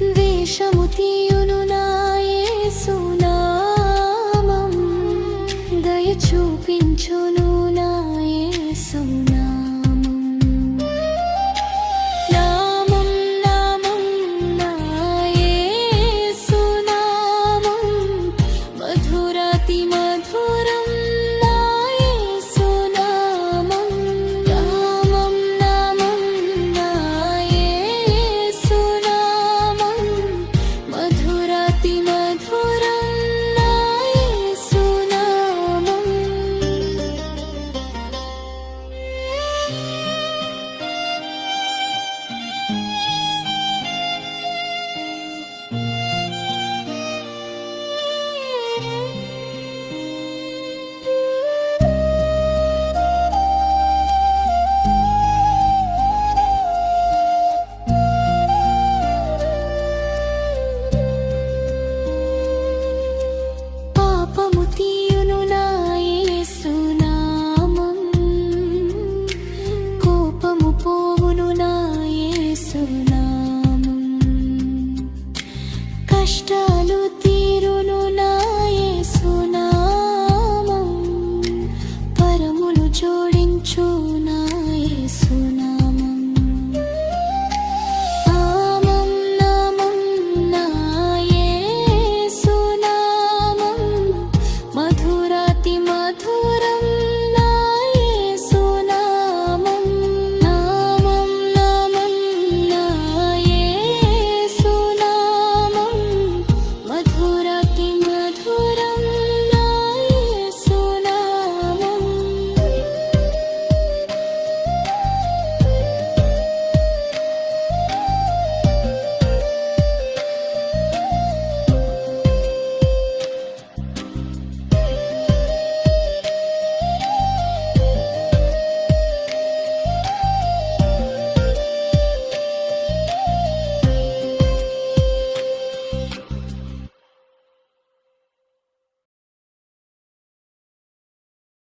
వేషము తీయును నాయే సునామం దయ చూపించును